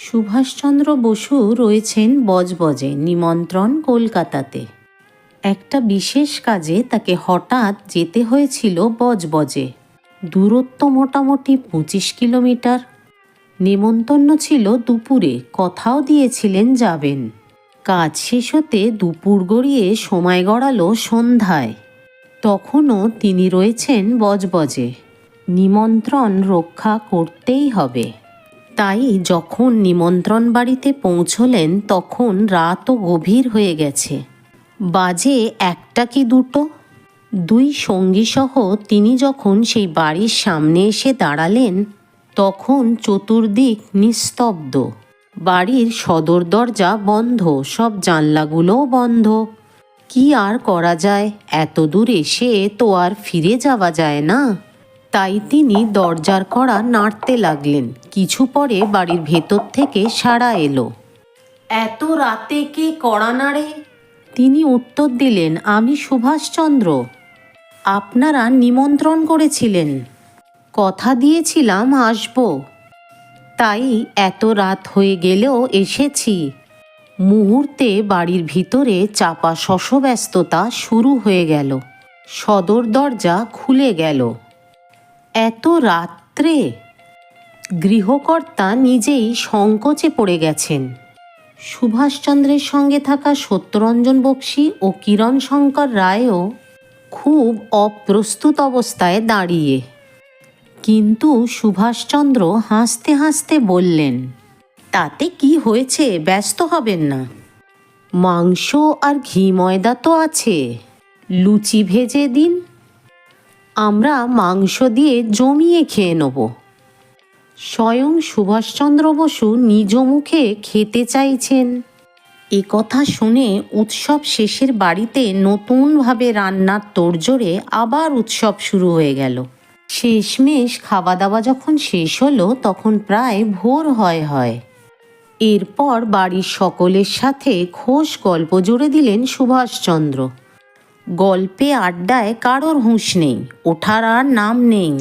সুভাষচন্দ্র বসু রয়েছেন বজবজে, নিমন্ত্রণ কলকাতাতে। একটা বিশেষ কাজে তাকে হঠাৎ যেতে হয়েছিল বজবজে। দূরত্ব মোটামুটি পঁচিশ কিলোমিটার। নেমন্তন্ন ছিল দুপুরে, কথাও দিয়েছিলেন যাবেন। কাজ শেষ হতে দুপুর গড়িয়ে সময় গড়ালো সন্ধ্যায়। তখনও তিনি রয়েছেন বজবজে। নিমন্ত্রণ রক্ষা করতেই হবে। তাই যখন নিমন্ত্রণ বাড়িতে পৌঁছলেন, তখন রাতও গভীর হয়ে গেছে। বাজে একটা কি দুটো? দুই সঙ্গীসহ তিনি যখন সেই বাড়ির সামনে এসে দাঁড়ালেন, তখন চতুর্দিক নিস্তব্ধ। বাড়ির সদর দরজা বন্ধ, সব জানলাগুলোও বন্ধ। কি আর করা যায়? এত দূর এসে তো আর ফিরে যাওয়া যায় না। তাই তিনি দরজার কড়া নাড়তে লাগলেন। কিছু পরে বাড়ির ভেতর থেকে সাড়া এলো। এত রাতে কে কড়া নাড়ে? তিনি উত্তর দিলেন আমি সুভাষচন্দ্র। আপনারা নিমন্ত্রণ করেছিলেন। কথা দিয়েছিলাম আসব। তাই এত রাত হয়ে গেলেও এসেছি। মুহূর্তে বাড়ির ভিতরে চাপা শশব্যস্ততা শুরু হয়ে গেল। সদর দরজা খুলে গেল। এত রাত্রে গৃহকর্তা নিজেই সংকোচে পড়ে গেছেন। সুভাষচন্দ্রের সঙ্গে থাকা সত্যরঞ্জন বক্সী ও কিরণ শঙ্কর রায়ও খুব অপ্রস্তুত অবস্থায় দাঁড়িয়ে। কিন্তু সুভাষচন্দ্র হাসতে হাসতে বললেন, তাতে কি হয়েছে? ব্যস্ত হবেন না। মাংস আর ঘি ময়দা তো আছে। লুচি ভেজে দিন আমরা মাংস দিয়ে জমিয়ে খেয়ে নেব। স্বয়ং সুভাষচন্দ্র বসু নিজ মুখে খেতে চাইছেন। এ কথা শুনে উৎসব শেষের বাড়িতে নতুনভাবে রান্নার তোড়জোড়ে আবার উৎসব শুরু হয়ে গেল। শেষমেশ খাওয়া দাওয়া যখন শেষ হলো, তখন প্রায় ভোর হয় হয়। এরপর বাড়ির সকলের সাথে খোশ গল্প জুড়ে দিলেন সুভাষচন্দ্র। গল্পে আড্ডায় কারোর হুঁশ নেই, ওঠার আর নাম নেই।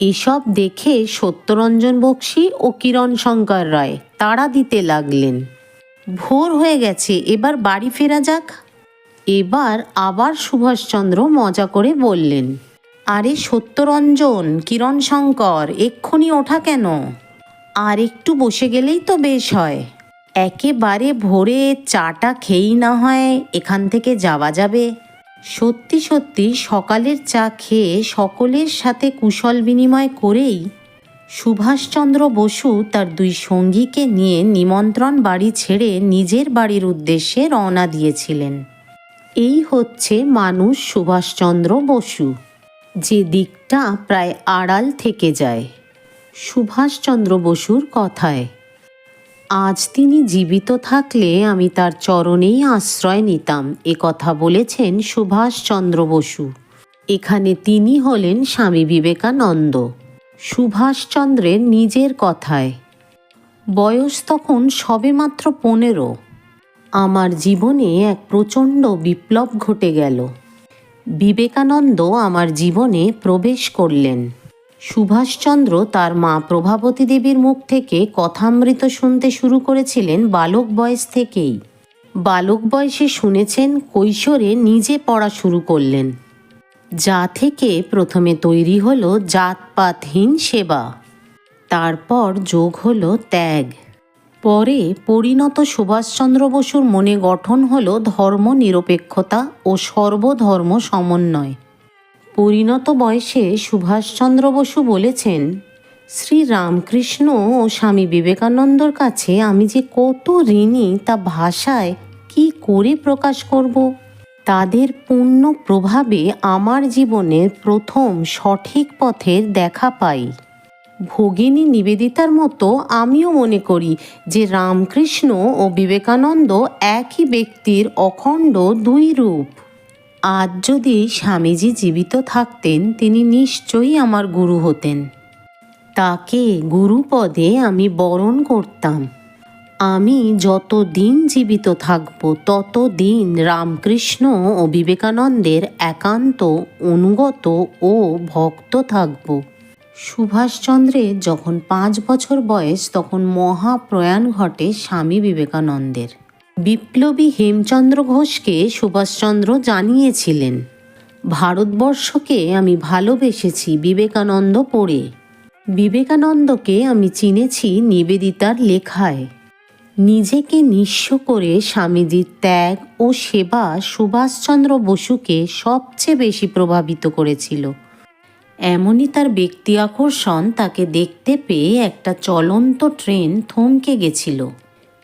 এসব দেখে সত্যরঞ্জন বক্সী ও কিরণ শঙ্কর রায় তাড়া দিতে লাগলেন। ভোর হয়ে গেছে, এবার বাড়ি ফেরা যাক। এবার আবার সুভাষচন্দ্র মজা করে বললেন, আরে সত্যরঞ্জন, কিরণ শঙ্কর, এক্ষুনি ওঠা কেন? আর একটু বসে গেলেই তো বেশ হয়। একেবারে ভোরে চাটা খেয়েই না হয়, এখান থেকে যাওয়া যাবে। সত্যি সত্যি সকালের চা খেয়ে সকলের সাথে কুশল বিনিময় করেই সুভাষচন্দ্র বসু তার দুই সঙ্গীকে নিয়ে নিমন্ত্রণ বাড়ি ছেড়ে নিজের বাড়ির উদ্দেশ্যে রওনা দিয়েছিলেন। এই হচ্ছে মানুষ সুভাষচন্দ্র বসু। যে দিকটা প্রায় আড়াল থেকে যায়। সুভাষচন্দ্র বসুর কথায় আজ তিনি জীবিত থাকলে আমি তার চরণেই আশ্রয় নিতাম, এ কথা বলেছেন সুভাষচন্দ্র বসু। এখানে তিনি হলেন স্বামী বিবেকানন্দ। সুভাষচন্দ্রের নিজের কথায়, বয়স তখন সবেমাত্র পনেরো। আমার জীবনে এক প্রচণ্ড বিপ্লব ঘটে গেল। বিবেকানন্দ আমার জীবনে প্রবেশ করলেন। সুভাষচন্দ্র তার মা প্রভাবতী দেবীর মুখ থেকে কথামৃত শুনতে শুরু করেছিলেন বালক বয়স থেকেই। বালক বয়সে শুনেছেন কৈশোরে নিজে পড়া শুরু করলেন। যা থেকে প্রথমে তৈরি হলো জাতপাতহীন সেবা। তারপর যোগ হলো ত্যাগ। পরে পরিণত সুভাষচন্দ্র বসুর মনে গঠন হল ধর্ম নিরপেক্ষতা ও সর্বধর্ম সমন্বয়। পরিণত বয়সে সুভাষচন্দ্র বসু বলেছেন, শ্রী রামকৃষ্ণ ও স্বামী বিবেকানন্দর কাছে আমি যে কত ঋণী, তা ভাষায় কি করে প্রকাশ করব? তাদের পূর্ণ প্রভাবে আমার জীবনের প্রথম সঠিক পথের দেখা পাই। ভগিনী নিবেদিতার মতো আমিও মনে করি যে রামকৃষ্ণ ও বিবেকানন্দ একই ব্যক্তির অখণ্ড দুই রূপ। আজ যদি স্বামীজি জীবিত থাকতেন, তিনি নিশ্চয়ই আমার গুরু হতেন। তাকে গুরুপদে আমি বরণ করতাম। আমি যত দিন জীবিত থাকব তত দিন রামকৃষ্ণ ও বিবেকানন্দের একান্ত, অনুগত ও ভক্ত থাকব। সুভাষচন্দ্রের যখন পাঁচ বছর বয়স, তখন মহাপ্রয়াণ ঘটে স্বামী বিবেকানন্দের। বিপ্লবী হেমচন্দ্র ঘোষকে সুভাষচন্দ্র জানিয়েছিলেন, ভারতবর্ষকে আমি ভালোবেসেছি বিবেকানন্দ পড়ে। বিবেকানন্দকে আমি চিনেছি নিবেদিতার লেখায়। নিজেকে নিঃস্ব করে স্বামীজির ত্যাগ ও সেবা সুভাষচন্দ্র বসুকে সবচেয়ে বেশি প্রভাবিত করেছিল। এমনই তার ব্যক্তি আকর্ষণ তাকে দেখতে পেয়ে একটা চলন্ত ট্রেন থমকে গেছিল।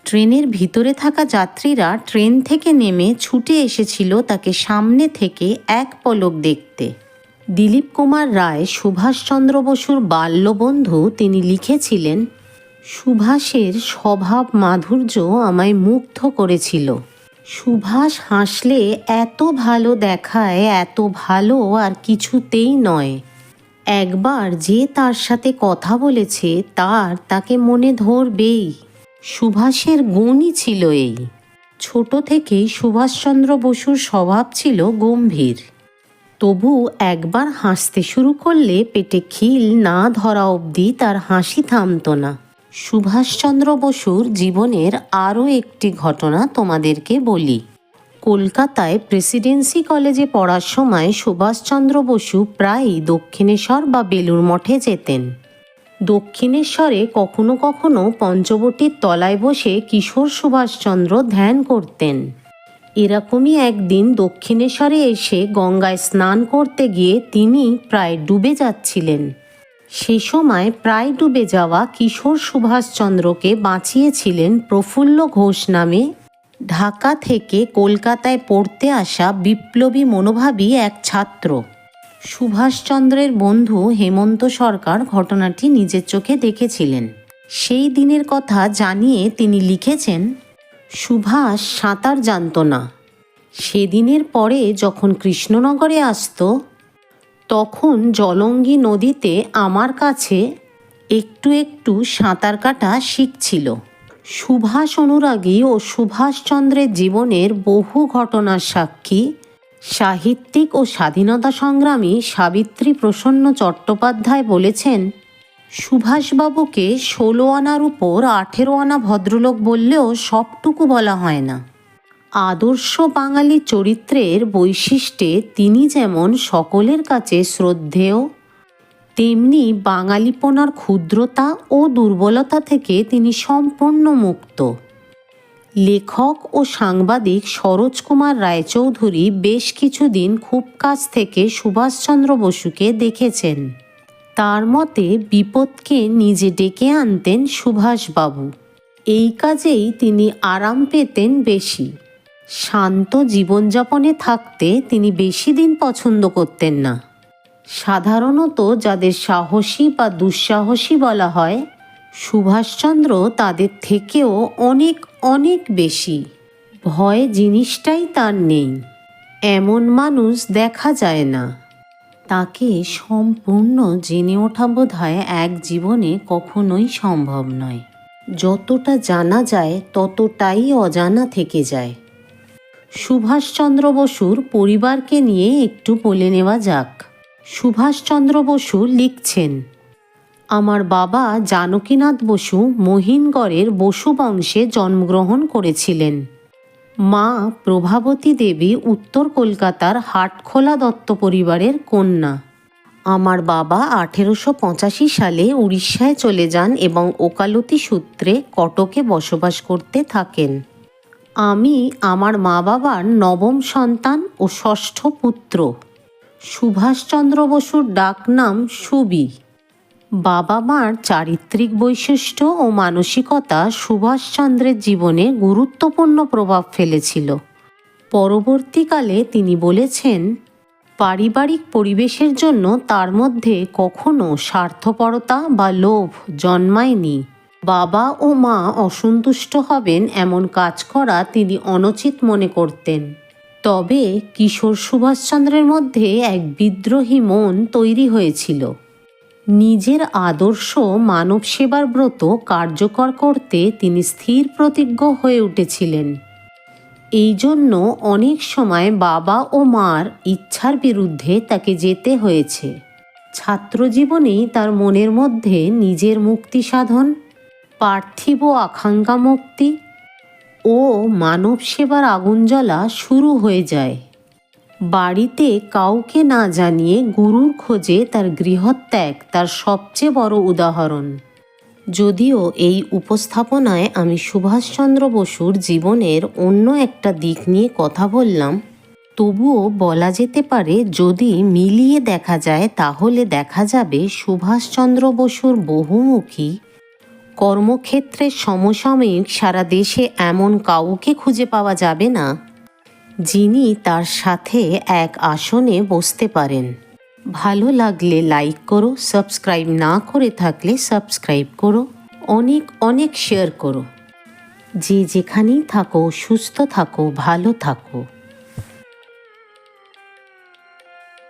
ট্রেনের ভিতরে থাকা যাত্রীরা ট্রেন থেকে নেমে ছুটে এসেছিল তাকে সামনে থেকে এক পলক দেখতে। দিলীপ কুমার রায় সুভাষচন্দ্র বসুর বাল্যবন্ধু, তিনি লিখেছিলেন, সুভাষের স্বভাব মাধুর্য আমায় মুগ্ধ করেছিল। সুভাষ হাসলে এত ভালো দেখায়, এত ভালো আর কিছুতেই নয়। একবার যে তার সাথে কথা বলেছে, তার তাকে মনে ধরবেই। সুভাষের গুণই ছিল এই। ছোট থেকেই সুভাষচন্দ্র বসুর স্বভাব ছিল গম্ভীর। তবু একবার হাসতে শুরু করলে পেটে খিল না ধরা অবধি তার হাসি থামতো না। সুভাষচন্দ্র বসুর জীবনের আরও একটি ঘটনা তোমাদেরকে বলি। কলকাতায় প্রেসিডেন্সি কলেজে পড়ার সময় সুভাষচন্দ্র বসু প্রায়ই দক্ষিণেশ্বর বা বেলুর মঠে যেতেন। দক্ষিণেশ্বরে কখনো কখনো পঞ্চবটির তলায় বসে কিশোর সুভাষচন্দ্র ধ্যান করতেন। এরকমই একদিন দক্ষিণেশ্বরে এসে গঙ্গায় স্নান করতে গিয়ে তিনি প্রায় ডুবে যাচ্ছিলেন। সে সময় প্রায় ডুবে যাওয়া কিশোর সুভাষচন্দ্রকে বাঁচিয়েছিলেন প্রফুল্ল ঘোষ নামে। ঢাকা থেকে কলকাতায় পড়তে আসা বিপ্লবী মনোভাবী এক ছাত্র। সুভাষচন্দ্রের বন্ধু হেমন্ত সরকার ঘটনাটি নিজের চোখে দেখেছিলেন। সেই দিনের কথা জানিয়ে তিনি লিখেছেন, সুভাষ সাঁতার জানত না। সেদিনের পরে যখন কৃষ্ণনগরে আসতো, তখন জলঙ্গি নদীতে আমার কাছে একটু একটু সাঁতার কাটা শিখছিল। সুভাষ অনুরাগী ও সুভাষচন্দ্রের জীবনের বহু ঘটনার সাক্ষী সাহিত্যিক ও স্বাধীনতা সংগ্রামী সাবিত্রী প্রসন্ন চট্টোপাধ্যায় বলেছেন, সুভাষবাবুকে ষোলো আনার উপর আঠেরো আনা ভদ্রলোক বললেও সবটুকু বলা হয় না। আদর্শ বাঙালি চরিত্রের বৈশিষ্ট্যে তিনি যেমন সকলের কাছে শ্রদ্ধেয়, তেমনি বাঙালিপনার ক্ষুদ্রতা ও দুর্বলতা থেকে তিনি সম্পূর্ণ মুক্ত। লেখক ও সাংবাদিক সরোজ কুমার রায়চৌধুরী বেশ কিছুদিন খুব কাছ থেকে সুভাষচন্দ্র বসুকে দেখেছেন। তার মতে বিপদকে নিজে ডেকে আনতেন সুভাষবাবু। এই কাজেই তিনি আরাম পেতেন বেশি। শান্ত জীবনযাপনে থাকতে তিনি বেশি দিন পছন্দ করতেন না। সাধারণত যাদের সাহসী বা দুঃসাহসী বলা হয় সুভাষচন্দ্র তাদের থেকেও অনেক অনেক বেশি। ভয় জিনিসটাই তার নেই। এমন মানুষ দেখা যায় না। তাকে সম্পূর্ণ জেনে ওঠা বোধ হয় এক জীবনে কখনোই সম্ভব নয়। যতটা জানা যায়, ততটাই অজানা থেকে যায়। সুভাষচন্দ্র বসুর পরিবারকে নিয়ে একটু বলে নেওয়া যাক। সুভাষচন্দ্র বসু লিখছেন আমার বাবা জানকীনাথ বসু মহিনগড়ের বসু বংশে জন্মগ্রহণ করেছিলেন। মা প্রভাবতী দেবী উত্তর কলকাতার হাটখোলা দত্ত পরিবারের কন্যা। আমার বাবা আঠেরোশো পঁচাশি সালে উড়িষ্যায় চলে যান এবং ওকালতি সূত্রে কটকে বসবাস করতে থাকেন। আমি আমার মা বাবার নবম সন্তান ও ষষ্ঠ পুত্র। সুভাষচন্দ্র বসুর ডাকনাম সুবি। বাবা মার চারিত্রিক বৈশিষ্ট্য ও মানসিকতা সুভাষচন্দ্রের জীবনে গুরুত্বপূর্ণ প্রভাব ফেলেছিল। পরবর্তীকালে তিনি বলেছেন, পারিবারিক পরিবেশের জন্য তার মধ্যে কখনো স্বার্থপরতা বা লোভ জন্মায়নি। বাবা ও মা অসন্তুষ্ট হবেন এমন কাজ করা তিনি অনুচিত মনে করতেন। তবে কিশোর সুভাষচন্দ্রের মধ্যে এক বিদ্রোহী মন তৈরি হয়েছিল। নিজের আদর্শ মানব সেবার ব্রত কার্যকর করতে তিনি স্থির প্রতিজ্ঞ হয়ে উঠেছিলেন। এই জন্য অনেক সময় বাবা ও মার ইচ্ছার বিরুদ্ধে তাকে যেতে হয়েছে। ছাত্রজীবনেই তার মনের মধ্যে নিজের মুক্তি সাধন, পার্থিব আকাঙ্ক্ষা মুক্তি ও মানব সেবার আগুন জ্বলা শুরু হয়ে যায়। বাড়িতে কাউকে না জানিয়ে গুরুর খোঁজে তার গৃহত্যাগ তার সবচেয়ে বড় উদাহরণ। যদিও এই উপস্থাপনায় আমি সুভাষচন্দ্র বসুর জীবনের অন্য একটা দিক নিয়ে কথা বললাম, তবুও বলা যেতে পারে যদি মিলিয়ে দেখা যায় তাহলে দেখা যাবে সুভাষচন্দ্র বসুর বহুমুখী কর্মক্ষেত্রে সমসাময়িক সারা দেশে এমন কাউকে খুঁজে পাওয়া যাবে না। যিনি তার সাথে এক আসনে বসতে পারেন। ভালো লাগলে লাইক করো সাবস্ক্রাইব না করে থাকলে সাবস্ক্রাইব করো, অনেক অনেক শেয়ার করো। যে যেখানেই থাকো, সুস্থ থাকো, ভালো থাকো।